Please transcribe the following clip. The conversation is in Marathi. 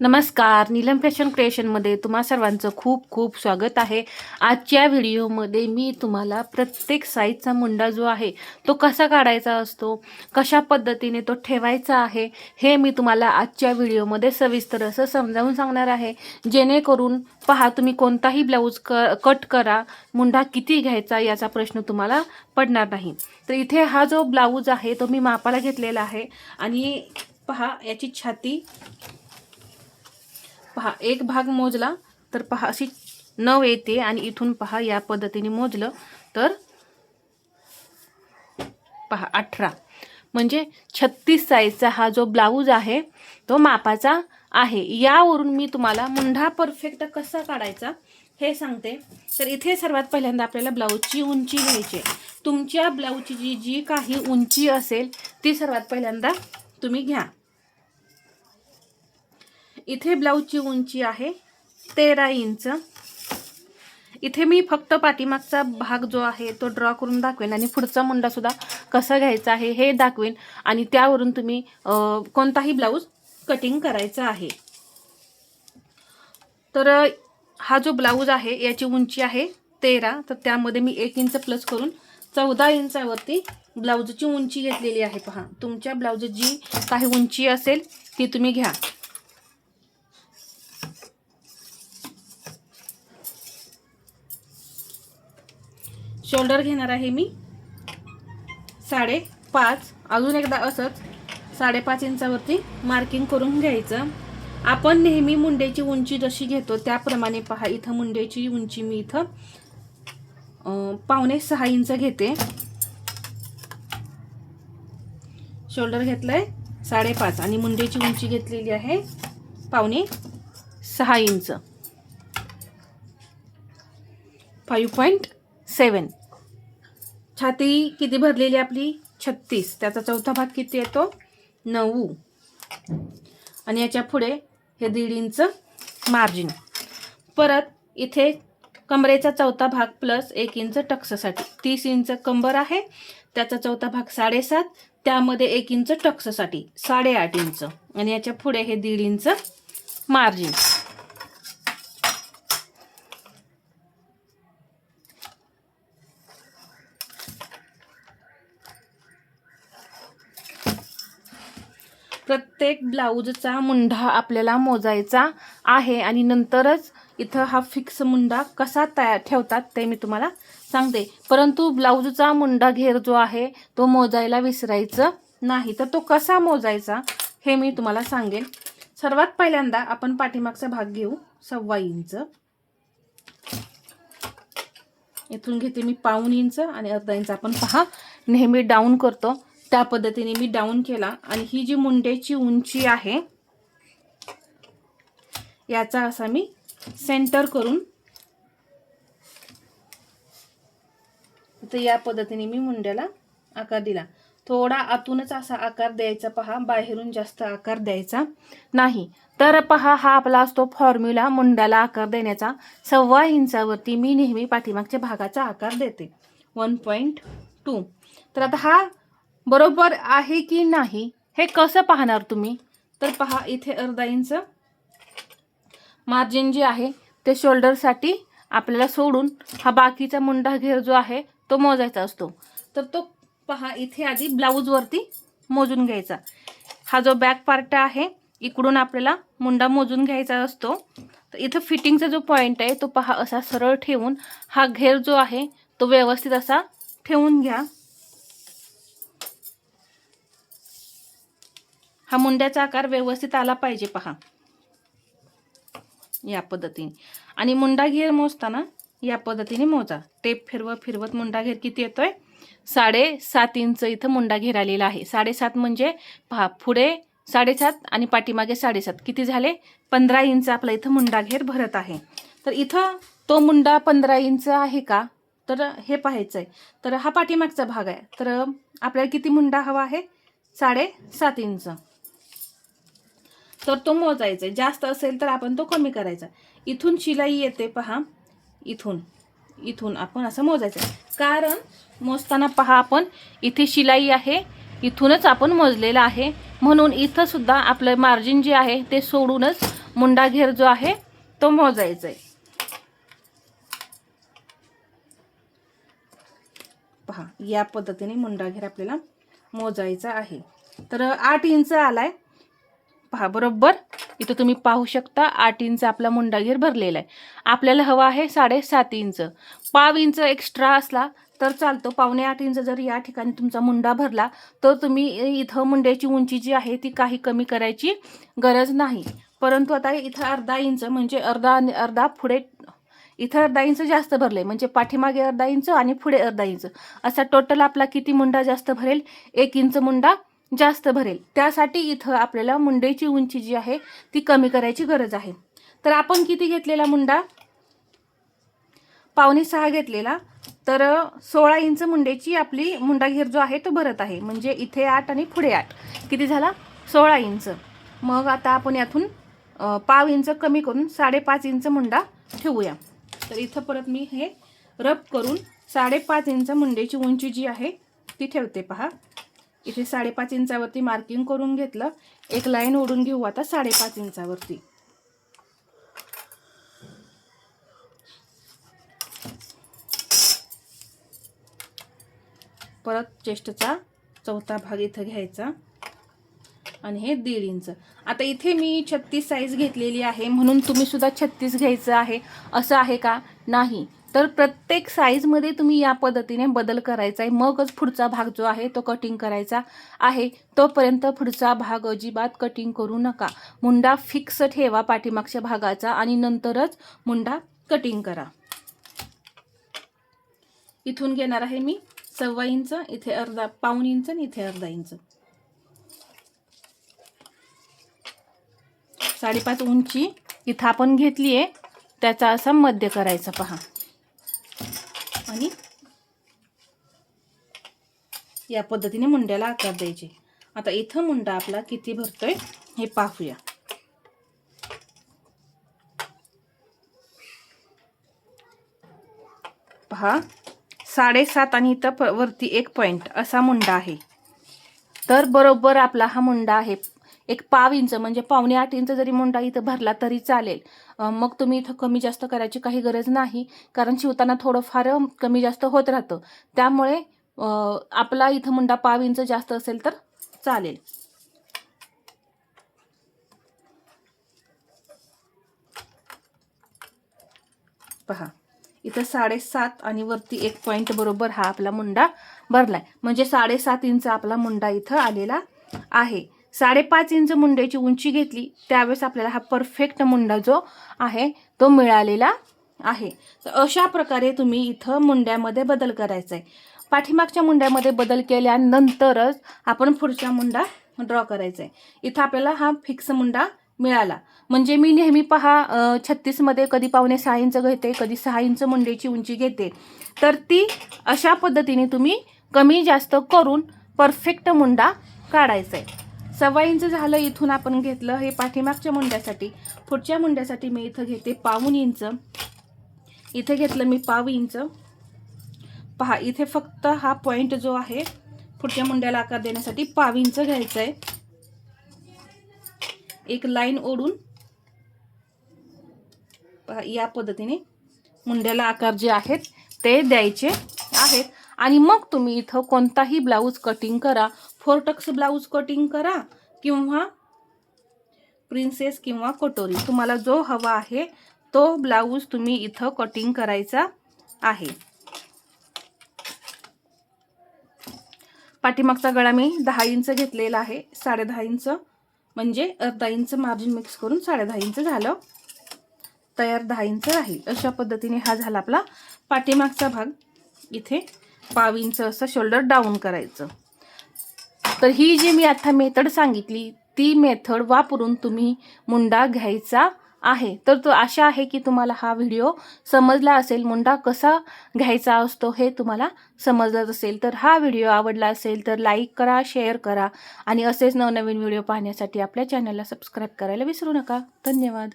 नमस्कार नीलम फॅशन क्रिएशनमध्ये तुम्हा सर्वांचं खूप खूप स्वागत आहे. आजच्या व्हिडिओमध्ये मी तुम्हाला प्रत्येक साईजचा मुंडा जो आहे तो कसा काढायचा असतो कशा पद्धतीने तो ठेवायचा आहे हे मी तुम्हाला आजच्या व्हिडिओमध्ये सविस्तर असं समजावून सांगणार आहे. जेणेकरून पहा तुम्ही कोणताही ब्लाऊज क कट करा मुंडा किती घ्यायचा याचा प्रश्न तुम्हाला पडणार नाही. तर इथे हा जो ब्लाऊज आहे तो मी मापाला घेतलेला आहे. आणि पहा याची छाती पहा एक भाग मोजला तर पहा अशी नव येते आणि इथून पहा या पद्धतीने मोजलं तर पहा अठरा. म्हणजे छत्तीस साईजचा हा जो ब्लाऊज आहे तो मापाचा आहे. यावरून मी तुम्हाला मुंढा परफेक्ट कसा काढायचा हे सांगते. तर इथे सर्वात पहिल्यांदा आपल्याला ब्लाऊजची उंची घ्यायची आहे. तुमच्या ब्लाऊजची जी जी काही उंची असेल ती सर्वात पहिल्यांदा तुम्ही घ्या. इथे ब्लाऊजची उंची आहे तेरा इंच. इथे मी फक्त पाठीमागचा भाग जो आहे तो ड्रॉ करून दाखवेन आणि पुढचा मुंडासुद्धा कसा घ्यायचा आहे हे दाखवेन आणि त्यावरून तुम्ही कोणताही ब्लाऊज कटिंग करायचा आहे. तर हा जो ब्लाऊज आहे याची उंची आहे तेरा. तर त्यामध्ये मी एक इंच प्लस करून चौदा इंचावरती ब्लाऊजची उंची घेतलेली आहे. पहा तुमच्या ब्लाऊज जी काही उंची असेल ती तुम्ही घ्या. शोल्डर घेणार आहे मी. साडेपाच अजून एकदा असंच साडेपाच इंचावरती मार्किंग करून घ्यायचं. आपण नेहमी मुंड्याची उंची जशी घेतो त्याप्रमाणे पहा. इथं मुंड्याची उंची मी इथं पावणे सहा इंच घेते. शोल्डर घेतलंय साडेपाच आणि मुंड्याची उंची घेतलेली आहे पावणे सहा इंच. फाईव्ह पॉईंट सेवन छाती किती भरलेली आपली? छत्तीस. त्याचा चौथा भाग किती येतो? नऊ. आणि याच्यापुढे हे दीड इंच मार्जिन परत इथे कमरेचा चौथा भाग प्लस एक इंच टक्ससाठी. तीस इंच कंबर आहे. त्याचा चौथा भाग साडेसात. त्यामध्ये एक इंच टक्ससाठी. साडेआठ इंच. आणि याच्यापुढे हे दीड इंच मार्जिन प्रत्येक ब्लाऊजचा मुंढा आपल्याला मोजायचा आहे आणि नंतरच इथं हा फिक्स मुंडा कसा तयार ठेवतात ते मी तुम्हाला सांगते. परंतु ब्लाऊजचा मुंडा घेर जो आहे तो मोजायला विसरायचं नाही. तर तो कसा मोजायचा हे मी तुम्हाला सांगेन. सर्वात पहिल्यांदा आपण पाठीमागचा भाग घेऊ सव्वा इंच. इथून घेते मी पाऊन इंच आणि अर्धा इंच. आपण पहा नेहमी डाऊन करतो. त्या पद्धतीने मी डाऊन केला आणि ही जी मुंड्याची उंची आहे याचा असा मी सेंटर करून तर या पद्धतीने मी मुंड्याला आकार दिला. थोडा आतूनच असा आकार द्यायचा पहा बाहेरून जास्त आकार द्यायचा नाही. तर पहा हा आपला असतो फॉर्म्युला मुंड्याला आकार देण्याचा. सव्वा इंचावरती मी नेहमी पाठीमागच्या भागाचा आकार देते. वन पॉईंट टू तर आता हा बरोबर आहे की नाही हे कसं पाहणार तुम्ही? तर पहा इथे अर्धा इंच मार्जिन जे आहे ते शोल्डरसाठी आपल्याला सोडून हा बाकीचा मुंडा घेर जो आहे तो मोजायचा असतो. तर तो पहा इथे आधी ब्लाऊजवरती मोजून घ्यायचा. हा जो बॅक पार्ट आहे इकडून आपल्याला मुंडा मोजून घ्यायचा असतो. तर इथं फिटिंगचा जो पॉईंट आहे तो पहा असा सरळ ठेवून हा घेर जो आहे तो व्यवस्थित असा ठेवून घ्या. हा मुंड्याचा आकार व्यवस्थित आला पाहिजे पहा. या पद्धतीने. आणि मुंडा घेर मोजताना या पद्धतीने मोजा. टेप फिरवत फिरवत मुंडा घेर किती येतोय? साडेसात इंच इथं मुंडा घेर आलेला आहे. साडेसात म्हणजे पहा पुढे साडेसात आणि पाठीमागे साडेसात. किती झाले? पंधरा इंच आपला इथं मुंडा घेर भरत आहे. तर इथं तो मुंडा पंधरा इंच आहे का? तर हे पाहायचं आहे तर हा पाठीमागचा भाग आहे. तर आपल्याला किती मुंडा हवा आहे? साडेसात इंच. तर तो मोजायचा आहे. जास्त असेल तर आपण तो कमी करायचा. इथून शिलाई येते पहा. इथून. इथून आपण असं मोजायचं. आहे. कारण मोजताना पहा आपण इथे शिलाई आहे इथूनच आपण मोजलेलं आहे. म्हणून इथंसुद्धा आपलं मार्जिन जे आहे ते सोडूनच मुंडा घेर जो आहे तो मोजायचा आहे. पहा या पद्धतीने मुंडा घेर आपल्याला मोजायचा आहे. तर आठ इंच आलाय. पहा बरोबर? इथं तुम्ही पाहू शकता आठ इंच आपला मुंडागीर भरलेला आहे. आपल्याला हवा आहे साडेसात इंच. पाव इंच एक्स्ट्रा असला तर चालतो. पावणे आठ इंच जर या ठिकाणी तुमचा मुंडा भरला तर तुम्ही इथं मुंड्याची उंची जी आहे ती काही कमी करायची गरज नाही. परंतु आता इथं अर्धा इंच म्हणजे अर्धा अर्धा पुढे इथं अर्धा इंच जास्त भरले म्हणजे पाठीमागे अर्धा इंच आणि पुढे अर्धा इंच. असा टोटल आपला किती मुंडा जास्त भरेल? एक इंच मुंडा जास्त भरेल. त्यासाठी इथं आपल्याला मुंडेची उंची जी आहे ती कमी करायची गरज आहे. तर आपण किती घेतलेला मुंडा? पावणे सहा घेतलेला. तर सोळा इंच मुंडेची आपली मुंडा घेर जो आहे तो भरत आहे. म्हणजे इथे आठ आणि पुढे आठ. किती झाला? सोळा इंच. मग आता आपण यातून पाव इंच कमी करून साडेपाच इंच मुंडा ठेवूया. तर इथं परत मी हे रब करून साडेपाच इंच मुंडेची उंची जी आहे ती ठेवते पहा. इथे साडेपाच इंचावरती मार्किंग करून घेतलं. एक लाईन ओढून घेऊ आता साडेपाच इंचावरती. परत चेस्टचा चौथा भाग इथं घ्यायचा. आणि हे दीड इंच. आता इथे मी छत्तीस साईज घेतलेली आहे म्हणून तुम्ही सुद्धा छत्तीस घ्यायचं आहे. असं आहे का? नाही. तर प्रत्येक साईजमध्ये तुम्ही या पद्धतीने बदल करायचा आहे. मगच पुढचा भाग जो आहे तो कटिंग करायचा आहे. तोपर्यंत पुढचा भाग अजिबात कटिंग करू नका. मुंडा फिक्स ठेवा पाठीमागच्या भागाचा आणि नंतरच मुंडा कटिंग करा. इथून घेणार आहे मी सव्वा इंच इथे अर्धा पाऊन इंच आणि इथे अर्धा इंच. साडेपाच उंची इथं आपण घेतली आहे त्याचा असा मध्य करायचा पहा आणि या पद्धतीने मुंड्याला आकार द्यायचे. आता इथं मुंडा आपला किती भरतोय हे पाहूया. पहा साडेसात आणि इथं वरती एक पॉईंट असा मुंडा आहे. तर बरोबर आपला हा मुंडा आहे. एक पाव इंच म्हणजे पावणे आठ इंच जरी मुंडा इथं भरला तरी चालेल. मग तुम्ही इथं कमी जास्त करायची काही गरज नाही कारण शिवताना थोडंफार कमी जास्त होत राहतं. त्यामुळे आपला इथं मुंडा पाव इंच जास्त असेल तर चालेल. पहा इथं साडेसात आणि वरती एक पॉईंट बरोबर हा आपला मुंडा भरलाय. म्हणजे साडेसात इंच आपला मुंडा इथं आलेला आहे. साडेपाच इंच मुंड्याची उंची घेतली त्यावेळेस आपल्याला हा परफेक्ट मुंडा जो आहे तो मिळालेला आहे. तर अशा प्रकारे तुम्ही इथं मुंड्यामध्ये बदल करायचा आहे पाठीमागच्या मुंड्यामध्ये बदल केल्यानंतरच आपण पुढचा मुंडा ड्रॉ करायचा आहे इथं आपल्याला हा फिक्स मुंडा मिळाला. म्हणजे मी नेहमी पहा छत्तीसमध्ये कधी पावणे सहा इंच घेते कधी सहा इंच मुंड्याची उंची घेते. तर ती अशा पद्धतीने तुम्ही कमी जास्त करून परफेक्ट मुंडा काढायचा आहे सव्वा इंच झालं इथून आपण घेतलं हे पाठीमागच्या मुंड्यासाठी. पुढच्या मुंड्यासाठी मी इथं घेते पाऊन इंच. इथं घेतलं मी पाव इंच. पहा इथे फक्त हा पॉईंट जो आहे पुढच्या मुंड्याला आकार देण्यासाठी पावींचं घ्यायचं आहे एक लाईन ओढून पहा या पद्धतीने मुंड्याला आकार जे आहेत ते द्यायचे आहेत. आणि मग तुम्ही इथं कोणताही ब्लाऊज कटिंग करा फोरटक्स ब्लाऊज कटिंग करा किंवा प्रिन्सेस किंवा कटोरी तुम्हाला जो हवा आहे तो ब्लाऊज तुम्ही इथं कटिंग करायचा आहे. पाठीमागचा गळा मी दहा इंच घेतलेला आहे साडे दहा इंच. म्हणजे अर्धा इंच मार्जिन मिक्स करून साडे दहा इंच झालं. तयार दहा इंच राहील अशा पद्धतीने हा झाला आपला पाठीमागचा भाग. इथे पाव इंच असं शोल्डर डाऊन करायचं. तर ही जी मी आता मेथड सांगितली ती मेथड वापरून तुम्ही मुंडा घ्यायचा आहे. तर तो आशा आहे की तुम्हाला हा व्हिडिओ समजला असेल. मुंडा कसा घ्यायचा असतो हे तुम्हाला समजलंच असेल. तर हा व्हिडिओ आवडला असेल तर लाईक करा शेअर करा आणि असेच नवनवीन व्हिडिओ पाहण्यासाठी आपल्या चॅनलला सबस्क्राईब करायला विसरू नका. धन्यवाद.